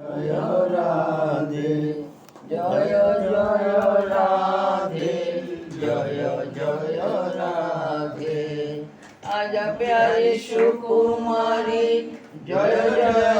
জয় রাধে জয় জয় রাধে জয় জয় রাধে। আজ প্যারি সুকুমারী জয় জয়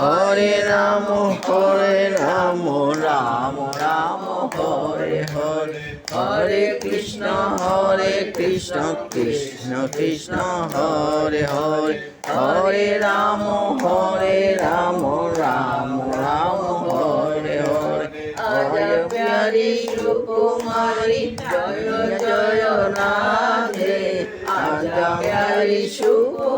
হরে রাম হরে রাম রাম রাম, হরে হরে। হরে কৃষ্ণ হরে কৃষ্ণ কৃষ্ণ কৃষ্ণ, হরে হরে। হরে রাম হরে রাম রাম রাম, হরে হরে। আজ প্যারি সুকুমারী, জয় জয়, রাধে। আজ প্যারি সুকুমারী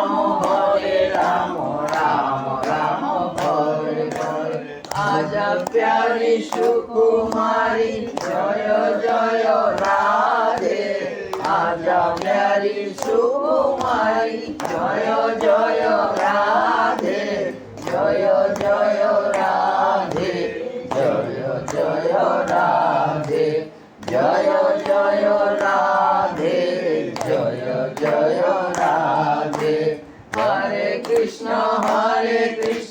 সুকুমারী, জয় জয়, রাধে। আজা প্যারি সুকুমারী, জয় জয়, রাধে। জয় জয়, রাধে। জয় জয়, রাধে। জয় জয়, রাধে। জয় জয়, রাধে। হরে কৃষ্ণ হরে কৃষ্ণ।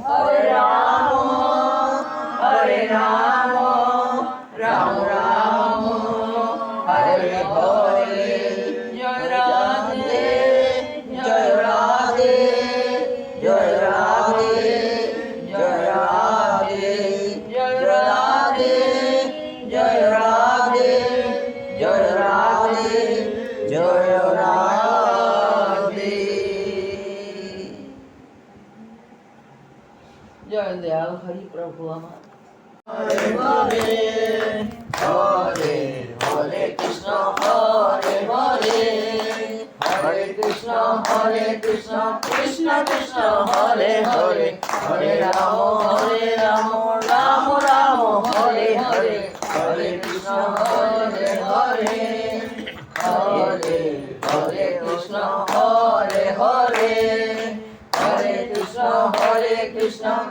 জয় দয়াল হরি প্রভু আমার হরে হরে হরে কৃষ্ণ হরে হরে হরে কৃষ্ণ হরে কৃষ্ণ কৃষ্ণ কৃষ্ণ হরে হরে হরে রাম হরে রাম রাম রাম কৃষ্ণ